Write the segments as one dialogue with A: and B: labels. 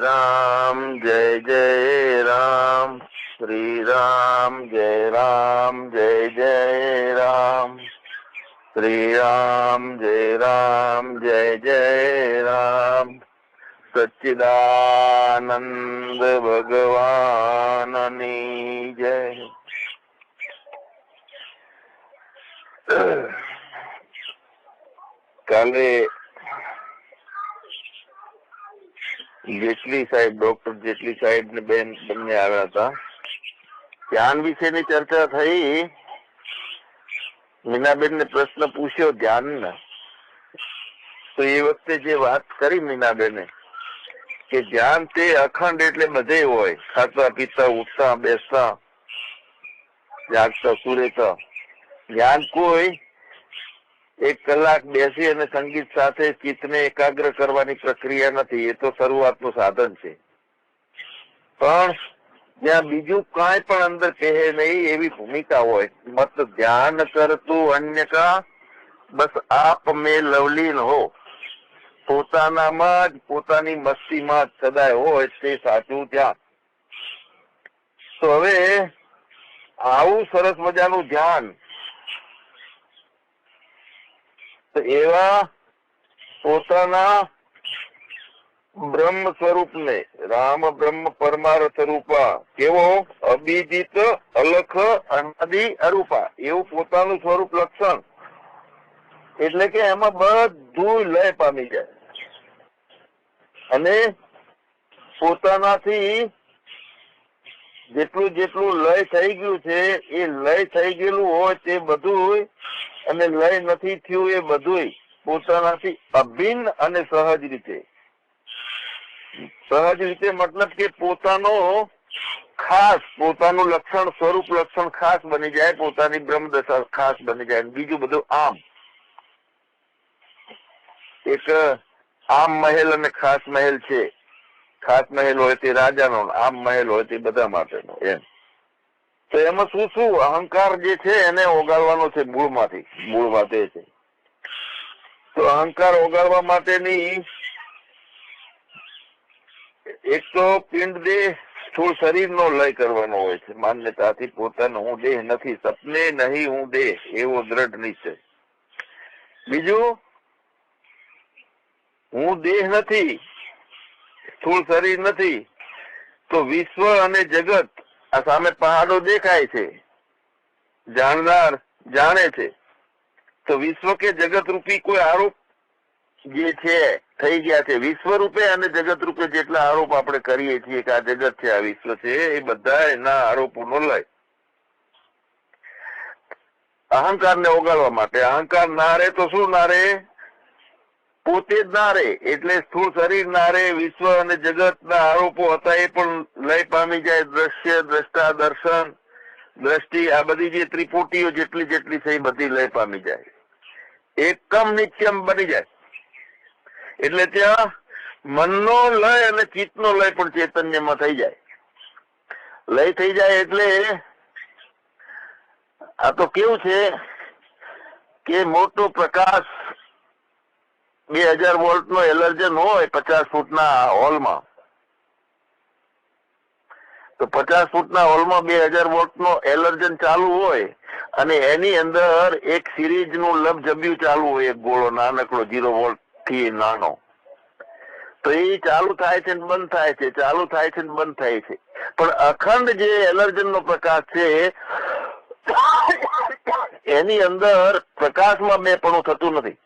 A: રામ જય જય રામ શ્રી રામ જય રામ જય જય રામ શ્રી રામ જય રામ જય જય રામ સચ્ચિદાનંદ ભગવાનની જય કાલે જેટલી સાહેબ, ડોક્ટર જેટલી સાહેબ ને બેન બંને આવ્યા હતા. ધ્યાન વિશેની ચર્ચા થઈ. મીનાબેન ને પ્રશ્ન પૂછ્યો ધ્યાન ને તો એ વખતે જે વાત કરી મીનાબેને કે ધ્યાન તે અખંડ એટલે બધે હોય. ખાતા, પીતા, ઉઠતા, બેસતા, જાગતા સુરેતા ધ્યાન કોઈ એક કલાક બેસી અને સંગીત સાથે ચિત્તને એકાગ્ર કરવાની પ્રક્રિયા નથી, એ તો શરૂઆતનું સાધન છે. પણ જ્યાં બીજું કાંઈ પણ અંદર કહે નહીં એવી ભૂમિકા હોય, મત ધ્યાન કરતું અન્ય કા, બસ આપ મેં લવલીન હો. પોતાનામાં જ, પોતાની મસ્તીમાં જ સદાય હોય તે સાચું ધ્યાન. તો હવે આવું સરસ મજાનું ધ્યાન તો એવા પોતાના બ્રહ્મ સ્વરૂપને, રામ બ્રહ્મ પરમાર્થ રૂપા, કેવો? અભિજીત અલખ, અનાદિ, અરૂપા. એવું પોતાનું સ્વરૂપ લક્ષણ. એટલે કે એમાં બધું લય પામી જાય. અને પોતાનાથી જેટલું જેટલું લય થઈ ગયું છે, એ લય થઈ ગયેલું હોય તે બધું અને લય નથી થયું એ બધું પોતાનાથી અભિન્ન અને સહજ રીતે. સહજ રીતે મતલબ કે પોતાનો ખાસ, પોતાનું લક્ષણ સ્વરૂપ લક્ષણ ખાસ બની જાય, પોતાની બ્રહ્મ દશા ખાસ બની જાય બીજું બધું આમ. એક આમ મહેલ અને ખાસ મહેલ છે. ખાસ મહેલ હોય તે રાજાનો આમ મહેલ હોય તે બધા માટેનો, એમ. તો એમાં શું શું અહંકાર જે છે એને ઓગાળવાનો છે મૂળમાંથી, મૂળમાં તે છે. તો અહંકાર ઓગાળવા માટેની એક તો પિંડ દેહ સ્થૂળ શરીરનો લય કરવાનો હોય છે. માન્યતાથી પોતાનો હું દેહ નથી, સપને નહીં હું દેહ, એવો દ્રઢ નિશ્ચય. બીજું, હું દેહ નથી સ્થૂળ શરીર નથી, તો વિશ્વ અને જગત આ સામે પહાડો દેખાય છે, જાણનાર જાણે છે. તો વિશ્વ કે જગત રૂપી કોઈ આરોપ જે છે, થઈ ગયા છે. વિશ્વ રૂપે અને જગત રૂપે જેટલા આરોપ આપણે કરીએ છીએ કે આ જગત છે, આ વિશ્વ છે, એ બધા એના આરોપોનો લય. અહંકારને ઓગાળવા માટે, અહંકાર ના રહે તો શું ના રહે? પોતે જ ના રહે, એટલે સ્થૂળ શરીર ના રહે, વિશ્વ અને જગત ના આરોપો હતા એ પણ લય પામી જાય, દ્રશ્ય, દ્રષ્ટા, દર્શન, દ્રષ્ટિ, આ બધી જે ત્રિપુટીઓ જેટલી જેટલી છે એ બધી લય પામી જાય. એકમ નિત્યમ બની જાય. એટલે ત્યાં મનનો લય અને ચિત્તનો લય પણ ચૈતન્યમાં થઈ જાય. લય થઈ જાય એટલે આ તો કેવું છે કે મોટો પ્રકાશ બે હજાર વોલ્ટ નો એલર્જન હોય પચાસ ફૂટના હોલમાં. તો પચાસ ફૂટના હોલમાં બે હજાર વોલ્ટ નો એલર્જન ચાલુ હોય અને એની અંદર એક સિરીઝનું લબજબ્યું ચાલુ હોય, એક ગોળો નાનકડો જીરો વોલ્ટથી નાનો. તો એ ચાલુ થાય છે બંધ થાય છે, ચાલુ થાય છે બંધ થાય છે. પણ અખંડ જે એલર્જન નો પ્રકાશ છે, એની અંદર પ્રકાશમાં બે પણ થતું નથી.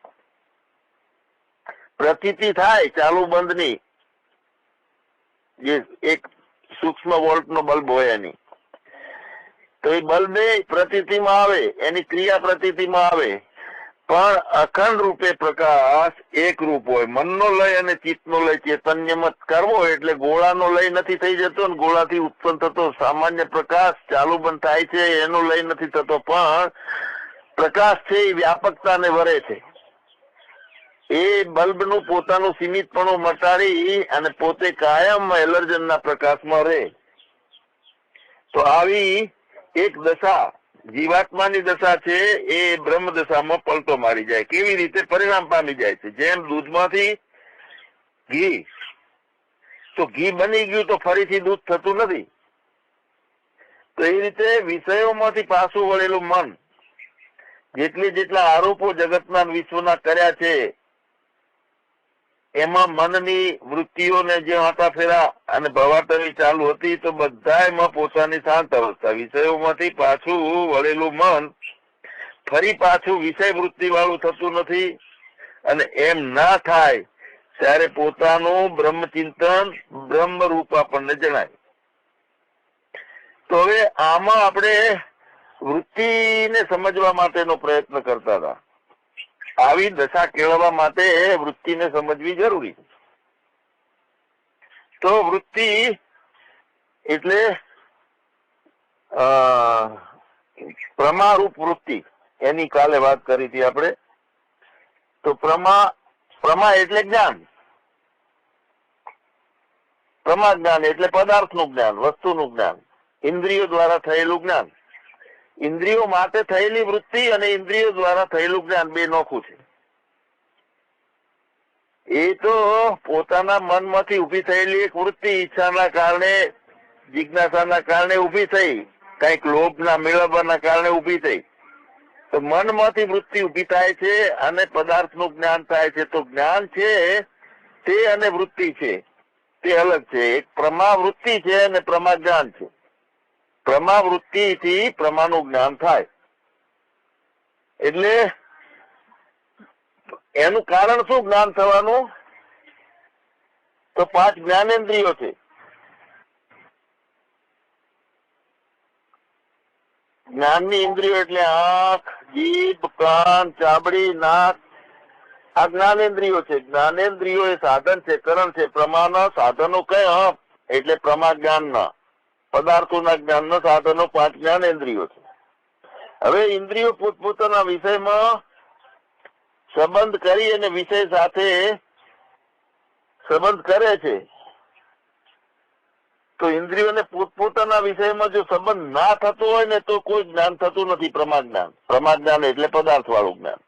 A: પ્રતીતિ થાય, ચાલુ બંધની જે એક સૂક્ષ્મ વોલ્ટ નો બલ્બ હોય એની. તો એ બલ્બે પ્રતીતિમાં આવે, એની ક્રિયા પ્રતીતિમાં આવે. પણ અખંડ રૂપે પ્રકાશ એક રૂપ હોય. મનનો લય અને ચિત્તનો લય ચૈતન્યમત કરવો એટલે ગોળાનો લય નથી થઈ જતો અને ગોળાથી ઉત્પન્ન થતો સામાન્ય પ્રકાશ ચાલુ બંધ થાય છે, એનો લય નથી થતો. પણ પ્રકાશ છે એ વ્યાપકતાને વરે છે. એ બલ્બનું પોતાનું સીમિતપણું મટાડી અને પોતે કાયમ એલર્જનના પ્રકાશમાં રહે. તો આવી એક દશા, જીવાત્માની દશા છે, એ બ્રહ્મ દશામાં પલટો મારી જાય. કેવી રીતે? પરિણામ પામી જાય છે. જેમ દૂધમાંથી ઘી, તો ઘી બની ગયું તો ફરીથી દૂધ થતું નથી. તો એ રીતે વિષયોમાંથી પાછું વળેલું મન, જેટલી જેટલા આરોપો જગતના વિશ્વના કર્યા છે એમાં મનની વૃત્તિઓને જે આટા ફેરા અને ભવાટવી ચાલુ હતી તો બધાયમાં પોતાની શાંત અવસ્થા. વિષયોમાંથી પાછું વળેલું મન ફરી પાછું વિષય વૃત્તિ વાળું થતું નથી અને એમ ના થાય ત્યારે પોતાનું બ્રહ્મચિંતન બ્રહ્મ રૂપ આપણને જણાય. તો હવે આમાં આપણે વૃત્તિને સમજવા માટેનો પ્રયત્ન કરતા હતા. આવી દશા કેળવવા માટે વૃત્તિને સમજવી જરૂરી. તો વૃત્તિ એટલે પ્રમારૂપ વૃત્તિ. એની કાલે વાત કરી હતી આપણે. તો પ્રમા પ્રમા એટલે જ્ઞાન. પ્રમા જ્ઞાન એટલે પદાર્થનું જ્ઞાન, વસ્તુનું જ્ઞાન. ઇન્દ્રિયો દ્વારા થયેલું જ્ઞાન. ઇન્દ્રિયો માટે થયેલી વૃત્તિ અને ઇન્દ્રિયો દ્વારા થયેલું જ્ઞાન બે નોખું છે. એ તો પોતાના મનમાંથી ઊભી થયેલી એક વૃત્તિ ઈચ્છાના કારણે, જિજ્ઞાસાના કારણે ઊભી થઈ, કંઈક લોભના મેળવવાના કારણે ઊભી થઈ. તો મનમાંથી વૃત્તિ ઊભી થાય છે અને પદાર્થનું જ્ઞાન થાય છે. તો જ્ઞાન છે તે અને વૃત્તિ છે. તે અલગ છે. એક પ્રમા વૃત્તિ છે અને પ્રમા જ્ઞાન છે. પ્રમા વૃત્તિથી પ્રમાનું જ્ઞાન થાય. એટલે એનું કારણ શું જ્ઞાન થવાનું? તો પાંચ જ્ઞાનેન્દ્રિયો છે. જ્ઞાનની ઇન્દ્રિયો એટલે આંખ, જીભ, કાન, ચામડી, નાક. આ જ્ઞાનેન્દ્રિયો છે. જ્ઞાનેન્દ્રિયો એ સાધન છે, કરણ છે. પ્રમાણ સાધનો કયા? એટલે પ્રમા જ્ઞાનના. પદાર્થોના જ્ઞાનના સાધનો પાંચ જ્ઞાનેન્દ્રિયો છે. હવે ઇન્દ્રિયો પોતપોતાના વિષયમાં સંબંધ કરી અને વિષય સાથે સંબંધ કરે છે, તો ઇન્દ્રિયોને પોતપોતાના વિષયમાં જો સંબંધ ના થતો હોય ને તો કોઈ જ્ઞાન થતું નથી પ્રમા જ્ઞાન. પ્રમા જ્ઞાન એટલે પદાર્થ વાળું જ્ઞાન.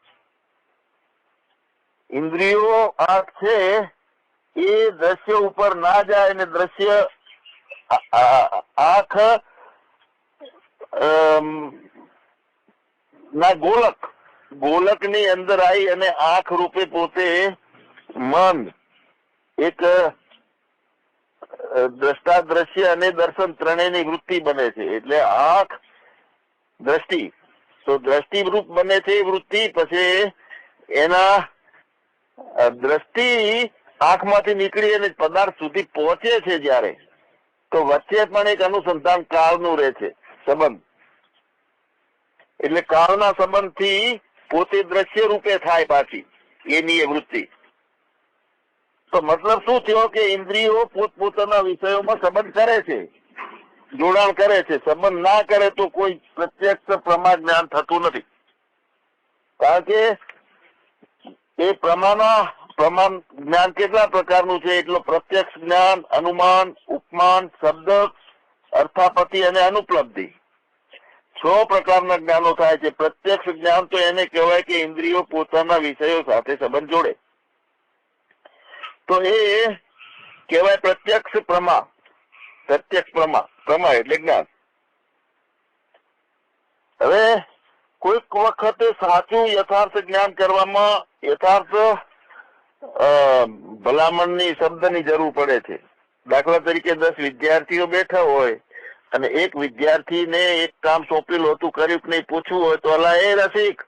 A: ઇન્દ્રિયો આંખ છે એ દ્રશ્ય ઉપર ના જાય અને દ્રશ્ય આ- આ- આંખ ના, ગોલક. ગોલકની અંદર આવી અને આંખ રૂપે પોતે મન એક દ્રષ્ટા દ્રશ્ય અને દર્શન ત્રણેયની વૃત્તિ બને છે. એટલે આંખ, દ્રષ્ટિ. તો દ્રષ્ટિ રૂપ બને છે વૃત્તિ, પછી એના દ્રષ્ટિ આંખમાંથી નીકળી અને પદાર્થ સુધી પહોંચે છે જ્યારે. તો વચ્ચે પણ એક અનુસંધાન કાળનું રહે છે, સંબંધ. એટલે કાળના સંબંધથી પોતે દ્રશ્ય રૂપે થાય પાછી, એની એ વૃત્તિ. તો મતલબ શું થયો કે ઇન્દ્રિયો પોતપોતાના વિષયોમાં સંબંધ કરે છે, જોડાણ કરે છે, સંબંધ ના કરે તો કોઈ પ્રત્યક્ષ પ્રમા જ્ઞાન થતું નથી. કારણ કે એ પ્રમાના પ્રમાણ જ્ઞાન કેટલા પ્રકારનું છે? એટલો પ્રત્યક્ષ જ્ઞાન, અનુમાન, ઉપમાન શબ્દ અર્થાપતિ અને અનુપલબ્ધિ. છ પ્રકારના જ્ઞાનો થાય છે. પ્રત્યક્ષ જ્ઞાન તો એને કહેવાય કે ઇન્દ્રિયો પોતાના વિષયો સાથે સંબંધ જોડે. તો એ કહેવાય પ્રત્યક્ષ પ્રમા. પ્રત્યક્ષ પ્રમા. પ્રમા એટલે જ્ઞાન. હવે કોઈક વખતે સાચું યથાર્થ જ્ઞાન કરવામાં યથાર્થ ભલામણની શબ્દની જરૂર પડે છે. દાખલા તરીકે દસ વિદ્યાર્થીઓ બેઠા હોય અને એક વિદ્યાર્થીને એક કામ સોંપેલું હતું, કર્યું કે નહીં પૂછવું હોય તો અલા એ રસિક.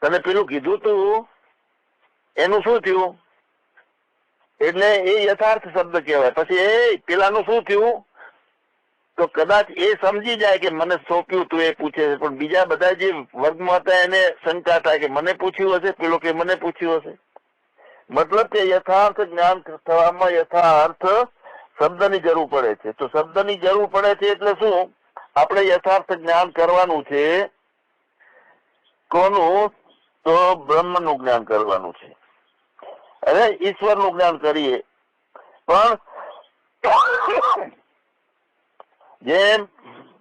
A: તને પેલું કીધું તું? એનું શું થયું? એટલે એ યથાર્થ શબ્દ કહેવાય. પછી એ પેલાનું શું થયું? તો કદાચ એ સમજી જાય કે મને સોંપ્યું તું, એ પૂછે છે. પણ બીજા બધા જે વર્ગમાં હતા એને શંકા થાય કે મને પૂછ્યું હશે? પેલો કે મને પૂછ્યું હશે? મતલબ કે યથાર્થ જ્ઞાન થવામાં યથાર્થ શબ્દની જરૂર પડે છે. તો શબ્દની જરૂર પડે છે એટલે શું? આપણે યથાર્થ જ્ઞાન કરવાનું છે. કોનું? તો બ્રહ્મનું જ્ઞાન કરવાનું છે. અરે ઈશ્વરનું જ્ઞાન કરીએ. પણ જેમ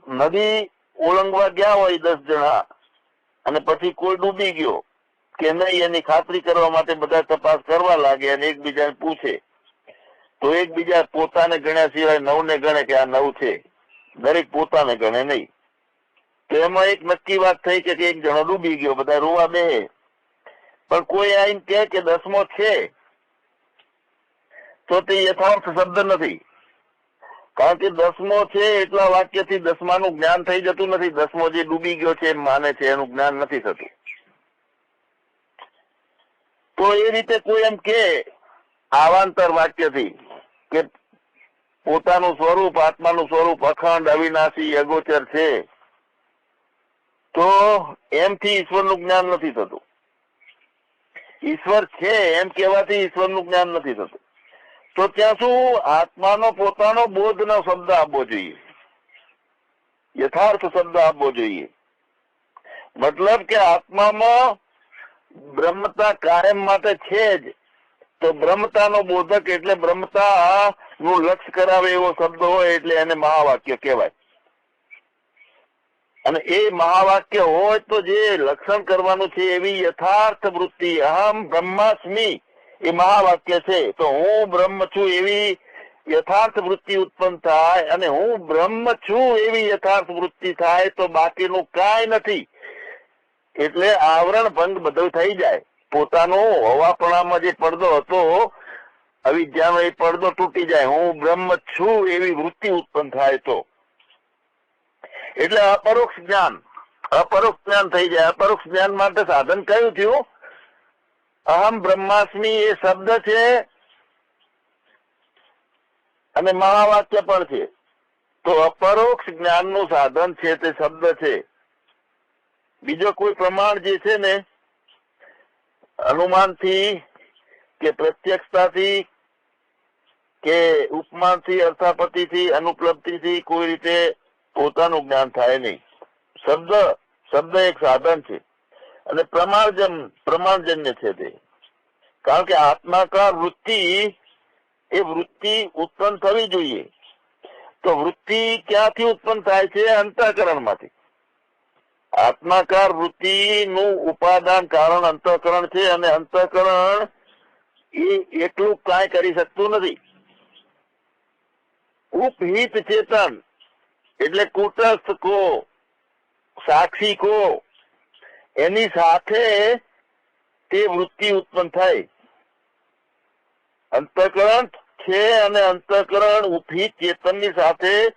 A: નદી ઓળંગવા ગયા હોય દસ જણા અને પછી કોઈ ડૂબી ગયો કે નહીં એની ખાતરી કરવા માટે બધા તપાસ કરવા લાગે અને એકબીજાને પૂછે. તો એકબીજા પોતાને ગણ્યા સિવાય નવ ને ગણે કે આ નવ છે. દરેક પોતાને ગણે નહીં. તો એમાં એક નક્કી વાત થઈ કે એક જણો ડૂબી ગયો, બધા રોવા બે. પણ કોઈ આઈને કહે કે દસમો છે, તો તે યથાર્થ શબ્દ નથી. કારણ કે દસમો છે એટલા વાક્યથી દસમાનું જ્ઞાન થઈ જતું નથી. દસમો જે ડૂબી ગયો છે માને છે, એનું જ્ઞાન નથી થતું. તો એ રીતે કોઈ એમ કે આવાંતર વાક્યથી કે પોતાનું સ્વરૂપ, આત્માનું સ્વરૂપ અખંડ, અવિનાશી, અગોચર છે, તો એમથી ઈશ્વરનું જ્ઞાન નથી થતું. ઈશ્વર છે એમ કહેવાથી ઈશ્વરનું જ્ઞાન નથી થતું. તો ત્યાં શું આત્માનો પોતાનો બોધનો શબ્દ આપવો જોઈએ. યથાર્થ શબ્દ આપવો જોઈએ. મતલબ કે આત્મામાં બ્રહ્મતા કાયમ માટે છે જ. તો બ્રહ્મતાનો બોધક એટલે બ્રહ્મતા નું લક્ષ્ય કરાવે એવો શબ્દ હોય એટલે એને મહાવાક્ય કહેવાય. અને એ મહાવાક્ય હોય તો જે લક્ષણ કરવાનું છે એવી યથાર્થ વૃત્તિ. અહમ બ્રહ્માસ્મિ. એ મહાવાક્ય છે. તો હું બ્રહ્મ છું એવી યથાર્થ વૃત્તિ ઉત્પન્ન થાય અને હું બ્રહ્મ છું એવી યથાર્થ વૃત્તિ થાય તો બાકીનું કાંઈ નથી. એટલે આવરણ ભંગ બધું થઈ જાય. પોતાનો હવાપણામાં જે પડદો હતો, અવિદ્યાનો એ પડદો તૂટી જાય. હું બ્રહ્મ છું એવી વૃત્તિ ઉત્પન્ન થાય તો. એટલે અપરોક્ષ જ્ઞાન. અપરોક્ષ જ્ઞાન થઈ જાય. અપરોક્ષ જ્ઞાન માટે સાધન કયું થયું? અહમ બ્રહ્માસ્મી એ શબ્દ છે અને મહાવાક્ય પણ છે. તો અપરોક્ષ જ્ઞાનનું સાધન છે તે શબ્દ છે. બીજો કોઈ પ્રમાણ જે છે ને, અનુમાનથી કે પ્રત્યક્ષતાથી કે ઉપમાનથી અર્થાપતિથી અનુપલબ્ધિથી કોઈ રીતે પોતાનું જ્ઞાન થાય નહીં. શબ્દ શબ્દ એક સાધન છે. અને પ્રમાણજન, પ્રમાણજન્ય છે તે કારણ કે આત્માકાર વૃત્તિ એ વૃત્તિ ઉત્પન્ન થવી જોઈએ. તો વૃત્તિ ક્યાંથી ઉત્પન્ન થાય છે? અંતઃકરણમાંથી. આત્માકાર વૃત્તિ નું ઉપાદાન કારણ અંતઃકરણ છે અને અંતઃકરણ એ એટલું કાંઈ કરી શકતું નથી. ઉપહિત ચેતન એટલે કુટસ્થ કો, સાક્ષી કો એની સાથે તે વૃત્તિ ઉત્પન્ન થાય. અંતકરણ છે અને અંતકરણ ઉપહિત ચેતનની સાથે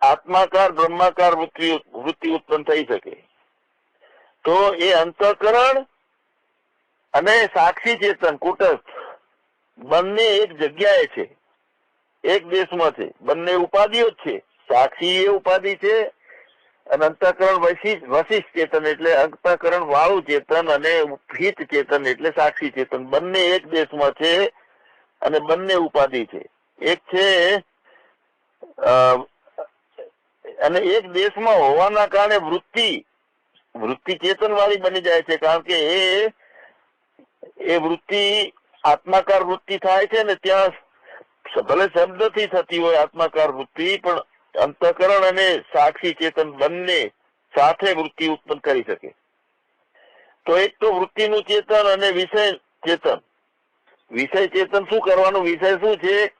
A: આત્માકાર, બ્રહ્માકાર વૃત્તિ વૃત્તિ ઉત્પન્ન થઈ શકે. તો એ અંતકરણ અને સાક્ષી ચેતન, કુટસ્થ, બંને એક જગ્યાએ છે. એક દેશમાં છે. બંને ઉપાધિઓ જ છે. સાક્ષી એ ઉપાધિ છે અને અંતઃકરણ વશિષ્ઠ ચેતન એટલે અંતઃકરણ વાળું ચેતન અને ઉપહિત ચેતન એટલે સાક્ષી ચેતન. બંને એક દેશમાં છે અને બંને ઉપાધિ છે. એક છે અને એક દેશમાં હોવાના કારણે વૃત્તિ વૃત્તિ ચેતન વાળી બની જાય છે. કારણ કે એ એ વૃત્તિ આત્માકાર વૃત્તિ થાય છે ને ત્યાં ભલે શબ્દથી થતી હોય આત્માકાર વૃત્તિ, પણ અંતઃકરણ અને સાક્ષી ચેતન બંને સાથે વૃત્તિ ઉત્પન્ન કરી શકે. તો એક તો વૃત્તિનું ચેતન અને વિષય ચેતન. વિષય ચેતન શું કરવાનું? વિષય શું છે?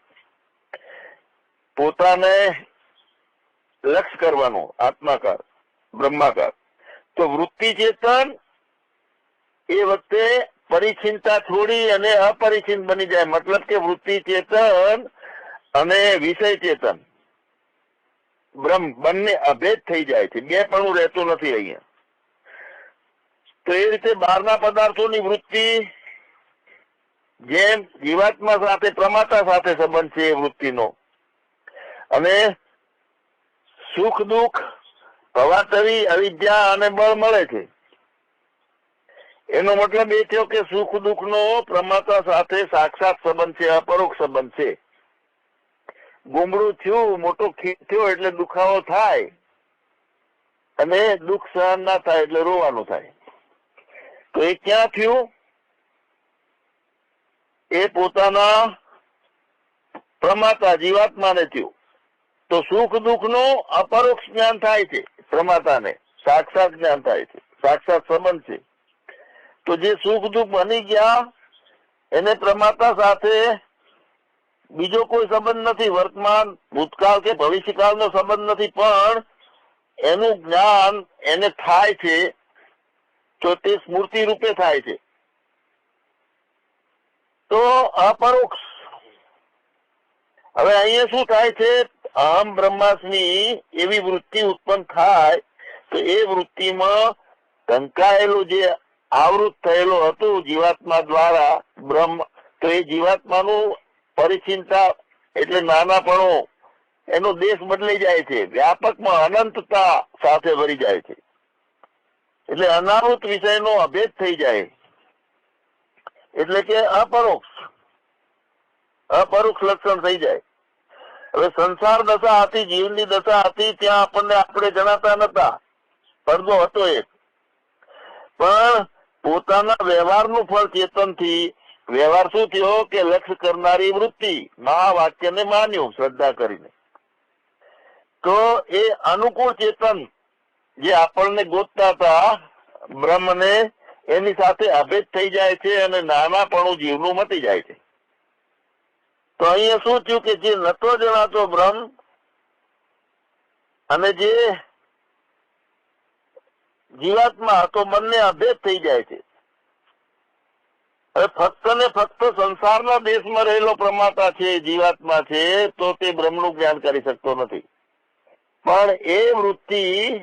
A: પોતાને લક્ષ કરવાનું, આત્માકાર, બ્રહ્માકાર. તો વૃત્તિ ચેતન એ વખતે પરિચિંતા છોડી અને અપરિચિંત બની જાય. મતલબ કે વૃત્તિ ચેતન અને વિષય ચેતન. બ્રહ્મ, બંને અભેદ થઈ જાય છે. બે પણ રહેતું નથી અહીંયા. તો એ રીતે બહારના પદાર્થોની વૃત્તિ જેમ જીવાત્મા સાથે, પ્રમાતા સાથે સંબંધ છે એ વૃત્તિનો. અને સુખ, દુઃખ, ભવાતરી, અવિદ્યા અને બળ મળે છે. એનો મતલબ એ થયો કે સુખ દુઃખ નો પ્રમાતા સાથે સાક્ષાત સંબંધ છે, અપરોક્ષ સંબંધ છે. ગુમડું થયું, મોટો થયો એટલે દુખાવો થાય. અને દુઃખ સહન ના થાય એટલે રોવાનું થાય. તો એ ક્યાં થયું? એ પોતાના પ્રમાતા, જીવાત્માને થયું. તો સુખ દુઃખનું અપરોક્ષ જ્ઞાન થાય છે પ્રમાતાને. સાક્ષાત જ્ઞાન થાય છે. સાક્ષાત સંબંધ છે. તો જે સુખ દુઃખ બની ગયા, એને પ્રમાતા સાથે બીજો કોઈ સંબંધ નથી, વર્તમાન, ભૂતકાળ કે ભવિષ્યકાળનો સંબંધ નથી, પણ એનું જ્ઞાન એને થાય છે, તો તે સ્મૃતિ રૂપે થાય છે. તો અપરોક્ષ હવે અહીંયા શું થાય છે? અહમ બ્રહ્માસ્મી એવી વૃત્તિ ઉત્પન્ન થાય, તો એ વૃત્તિમાં ઢંકાયેલું જે આવૃત થયેલું હતું જીવાત્મા દ્વારા બ્રહ્મ, તો એ જીવાત્માનું પરિચિંતા એટલે નાનાપણું, એનો દેશ બદલાઈ જાય છે. વ્યાપકમાં અનંતતા સાથે ભરી જાય છે. એટલે અનાવૃત વિષયનો અભેદ થઈ જાય. એટલે કે અપરોક્ષ અપરોક્ષ લક્ષણ થઈ જાય. હવે સંસાર દશા હતી, જીવનની દશા હતી, ત્યાં આપણને આપણે જણાતા નતા. પડદો હતો એક. પણ પોતાના વ્યવહારનું ફળ ચેતનથી વ્યવહાર શું થયો કે લક્ષ કરનારી વૃત્તિ? મહાવાક્યને માન્યું, શ્રદ્ધા કરીને. તો એ અનુકૂળ ચેતન જે આપણને ગોતતા હતા, બ્રહ્મને એની સાથે અભેદ થઈ જાય છે અને નાનાપણું જીવનું મટી જાય છે. તો અહીંયા શું થયું કે જે નતો જણાતો બ્રહ્મ અને જે જીવાત્મા હતો બંને અભેદ થઈ જાય છે. હવે ફક્ત ને ફક્ત સંસારના દેશમાં રહેલો પ્રમાતા છે, જીવાત્મા છે, તો તે બ્રહ્મનું જ્ઞાન કરી શકતો નથી. પણ એ વૃત્તિ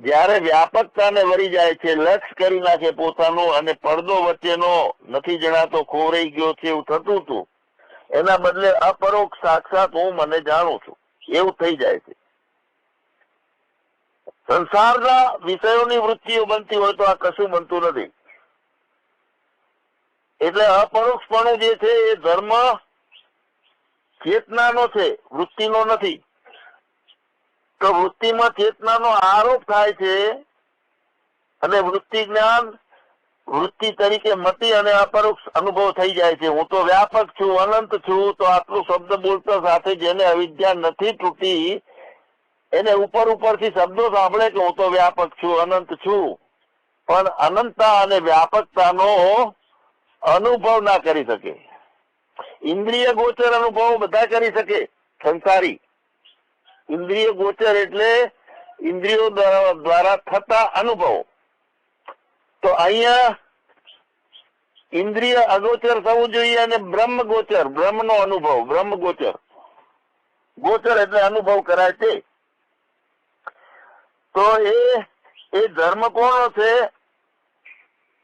A: જ્યારે વ્યાપકતાને વરી જાય છે, લક્ષ કરી નાખે પોતાનું અને પડદો વચ્ચેનો નથી જણાતો ખોરાઈ ગયો છે, એવું થતું હતું. એના બદલે અપરોક્ષ સાક્ષાત હું મને જાણું છું. એવું થઈ જાય છે. સંસારના વિષયોની વૃત્તિઓ બનતી હોય તો આ કશું બનતું નથી. એટલે અપરોક્ષપણું જે છે એ ધર્મ ચેતનાનો છે, વૃત્તિનો નથી. તો વૃત્તિમાં ચેતનાનો આરોપ થાય છે અને વૃત્તિ જ્ઞાન વૃત્તિ તરીકે મતી અને અપરોક્ષ અનુભવ થઈ જાય છે. હું તો વ્યાપક છું, અનંત છું, તો આટલું શબ્દ બોલતા સાથે જેને અવિદ્યા નથી તૂટી, એને ઉપર ઉપરથી શબ્દો સાંભળે કે હું તો વ્યાપક છું, અનંત છું. પણ અનંતતા અને વ્યાપકતાનો અનુભવ ના કરી શકે. ઇન્દ્રિય ગોચર અનુભવ બધા કરી શકે, સંસારી. ઇન્દ્રિય ગોચર એટલે ઇન્દ્રિયો દ્વારા થતા અનુભવો. તો અહીંયા ઇન્દ્રિય અગોચર થવું જોઈએ અને બ્રહ્મ ગોચર બ્રહ્મ નો અનુભવ, બ્રહ્મ ગોચર. ગોચર એટલે અનુભવ કરાય છે. તો એ એ ધર્મ કોનો છે?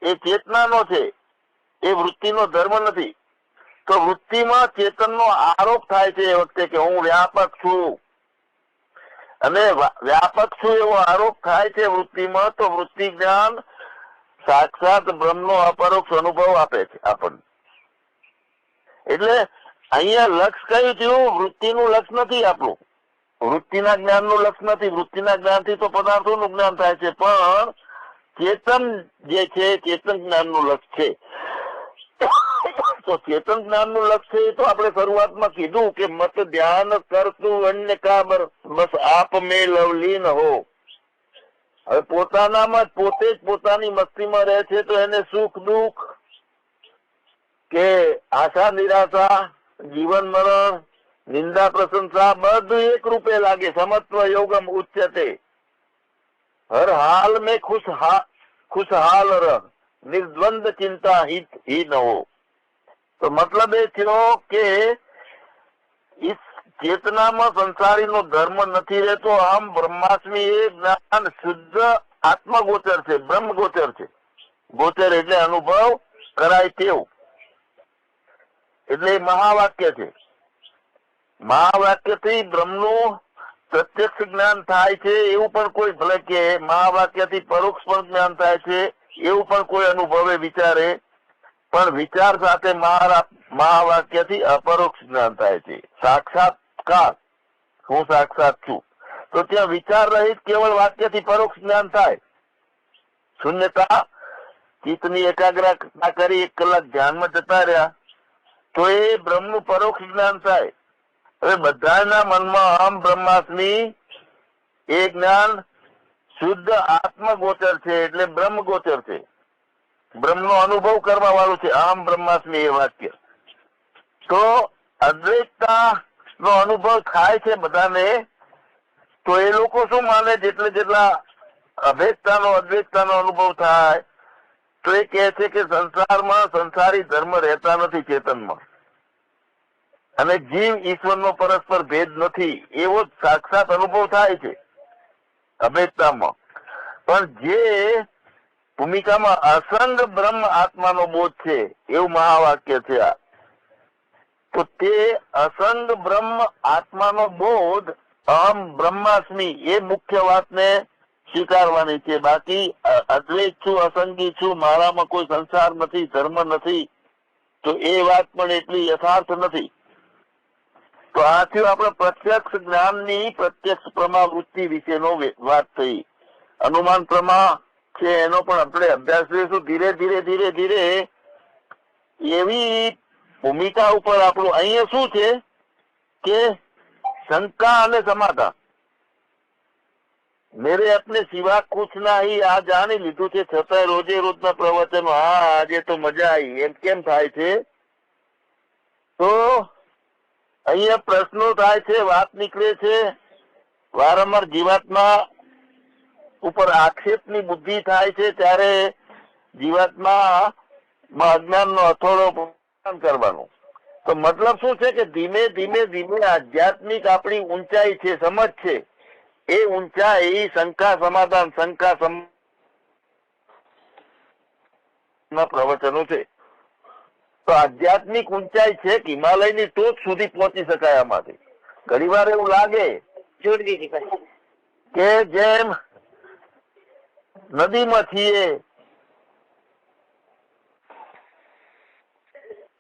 A: એ ચેતનાનો છે. એ વૃત્તિનો ધર્મ નથી. તો વૃત્તિમાં ચેતનનો આરોપ થાય છે એ વખતે કે હું વ્યાપક છું. અને વ્યાપક છું એવો આરોપ થાય છે વૃત્તિમાં, તો વૃત્તિ જ્ઞાન સાક્ષાત બ્રહ્મનો અપરોક્ષ અનુભવ આપે છે આપણને. એટલે અહીંયા લક્ષ કયું થયું? વૃત્તિનું લક્ષ નથી આપણું. વૃત્તિના જ્ઞાનનું લક્ષ નથી. વૃત્તિના જ્ઞાનથી તો પદાર્થોનું જ્ઞાન થાય છે. પણ ચેતન જે છે, ચેતન જ્ઞાનનું લક્ષ છે. તો ચેતન જ્ઞાનનું લક્ષ્ય તો આપણે શરૂઆતમાં કીધું કે મત ધ્યાન કરતું અન્ય કાબર, બસ આપ મે લવલીન હો. હવે પોતાનામાં પોતે જ પોતાની મસ્તીમાં રહે છે તો એને સુખ દુઃખ કે આશા નિરાશા, જીવન મરણ, નિંદા પ્રશંસા બધું એક રૂપે લાગે, સમત્વ યોગમ ઉચ્ચતે હર હાલ મે ખુશ ખુશહાલ રહ. નિર્દ્વંદ ચિંતા હિત હી નવો તો મતલબ એ થયો કે ચેતનામાં સંસારીનો ધર્મ નથી રહેતો, આમ બ્રહ્માસ્મી એ જ્ઞાન શુદ્ધ આત્મગોચર છે બ્રહ્મ ગોચર છે. ગોચર એટલે અનુભવ કરાય તેવું. એટલે મહાવાક્ય છે. મહાવાક્યથી બ્રહ્મનું પ્રત્યક્ષ જ્ઞાન થાય છે, એવું પણ કોઈ ભલે કે મહાવાક્યથી પરોક્ષ પણ જ્ઞાન થાય છે. એવું પણ કોઈ અનુભવે વિચારે, પણ વિચાર સાથે મહાવાક્યથી અપરોક્ષ જ્ઞાન થાય છે. સાક્ષાત્કાર. હું સાક્ષાત છું. તો ત્યાં વિચાર રહિત કેવળ વાક્યથી પરોક્ષ જ્ઞાન થાય. શૂન્યતા. ચિત્તની એકાગ્રતા કરી એક કલાક ધ્યાનમાં જતા રહ્યા, તો એ બ્રહ્મનું પરોક્ષ જ્ઞાન થાય. હવે બધાના મનમાં અહમ બ્રહ્માસ્મી એ જ્ઞાન શુદ્ધ આત્મગોચર છે એટલે બ્રહ્મ ગોચર છે. બ્રહ્મનો અનુભવ કરવા વાળું છે. અહમ બ્રહ્માસ્મી એ વાક્ય. તો અદ્વૈતતા નો અનુભવ થાય છે બધાને, તો એ લોકો શું માને? જેટલે જેટલા અભેદતાનો, અદ્વૈતતાનો અનુભવ થાય, તો એ કહે છે કે સંસારમાં સંસારી ધર્મ રહેતા નથી ચેતનમાં. અને જીવ ઈશ્વરનો પરસ્પર ભેદ નથી. એવો સાક્ષાત અનુભવ થાય છે. અભેદતામાં. પણ જે ભૂમિકામાં અસંગ બ્રહ્મ આત્માનો બોધ છે, એવું મહાવાક્ય છે આ. તો તે અસંગ બ્રહ્મ આત્માનો બોધ અહમ બ્રહ્માસ્મી એ મુખ્ય વાતને સ્વીકારવાની છે. બાકી અદ્વૈત છું, અસંગી છું, મારામાં કોઈ સંસાર નથી, ધર્મ નથી, તો એ વાત પણ એટલી યથાર્થ નથી. તો આ આપણે પ્રત્યક્ષ જ્ઞાનની પ્રત્યક્ષ પ્રમા વૃત્તિ વિશેનો વાત થઈ. અનુમાન પ્રમા છે એનો પણ આપણે અભ્યાસ લઈશું ધીરે ધીરે ધીરે ધીરે એવી ભૂમિકા ઉપર આપણું અહીંયા શું છે? કે શંકા અને સમાધા મેરે અપને સિવા કુછ નહીં, આ જાણી લીધું છે. છતાં રોજે રોજના પ્રવચનો, હા, આજે તો મજા આવી. એમ કેમ થાય છે? તો અહીંયા પ્રશ્નો થાય છે, વાત નીકળે છે. વારંવાર જીવાત્મા ઉપર આક્ષેપની બુદ્ધિ થાય છે, ત્યારે જીવાત્મા અજ્ઞાનનો પ્રદાન કરવાનો. તો મતલબ શું છે કે ધીમે ધીમે ધીમે આધ્યાત્મિક આપણી ઊંચાઈ છે, સમજ છે. એ ઊંચાઈ શંકા સમાધાન, શંકા સમ પ્રવચનો છે. તો આધ્યાત્મિક ઊંચાઈ છે કે હિમાલયની ટોચ સુધી પહોંચી શકાય આમાંથી? ઘણી વાર એવું લાગે કે જેમ નદીમાં છીએ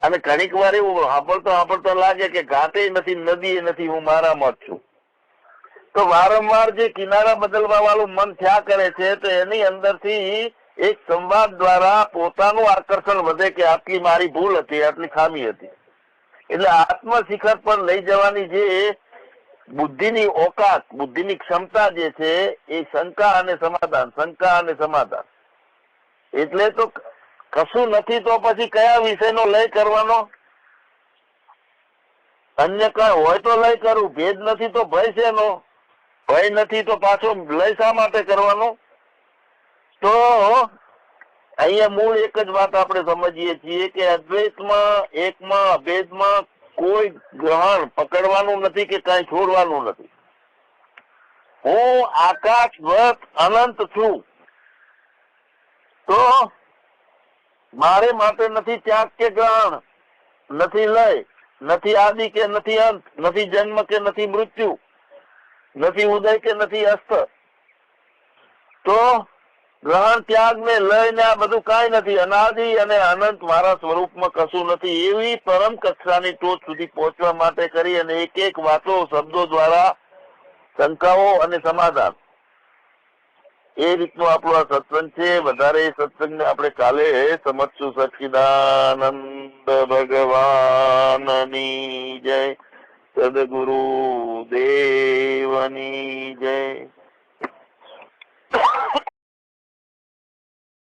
A: અને ઘણીક વાર એવું સાંભળતો સાંભળતો લાગે કે ઘાટે નથી નદી એ નથી હું મારામાં જ છું. તો વારંવાર જે કિનારા બદલવા વાળું મન થયા કરે છે તો એની અંદરથી એક સંવાદ દ્વારા પોતાનું આકર્ષણ વધે કે આટલી મારી ભૂલ હતી, આટલી ખામી હતી. એટલે આત્મ શિખર પર લઈ જવાની જે બુદ્ધિની ઓકાત, બુદ્ધિની ક્ષમતા જે છે, એ શંકા અને સમાધાન, શંકા અને સમાધાન. એટલે તો કશું નથી તો પછી કયા વિષયનો લય કરવાનો? અન્ય કઈ હોય તો લય કરું, ભેદ નથી તો ભય શેનો? ભય નથી તો પાછો લય શા માટે કરવાનો? તો અહીંયા મૂળ એક જ વાત આપણે સમજીએ છીએ કે અદ્વૈતમાં, એકમાં, અભેદમાં કોઈ ગ્રહણ પકડવાનું નથી કે કઈ છોડવાનું નથી. હું આકાશવત અનંત છું. તો મારે માટે નથી ત્યાગ કે ગ્રહણ, નથી લય, નથી આદિ કે નથી અંત, નથી જન્મ કે નથી મૃત્યુ, નથી ઉદય કે નથી અસ્ત. તો ગ્રહણ ત્યાગ ને લઈને આ બધું કાંઈ નથી. અનાદિ અને અનંત મારા સ્વરૂપમાં કશું નથી. એવી પરમ કક્ષાની ટોચ સુધી પહોંચવા માટે કરી અને એક એક વાતો શબ્દો દ્વારા શંકાઓ અને સમાધાન. એ રીતનું આપણું આ સત્સંગ છે. વધારે એ સત્સંગને આપણે કાલે સમજશું. સચ્ચિદાનંદ ભગવાનની જય. સદગુરુ દેવની જય.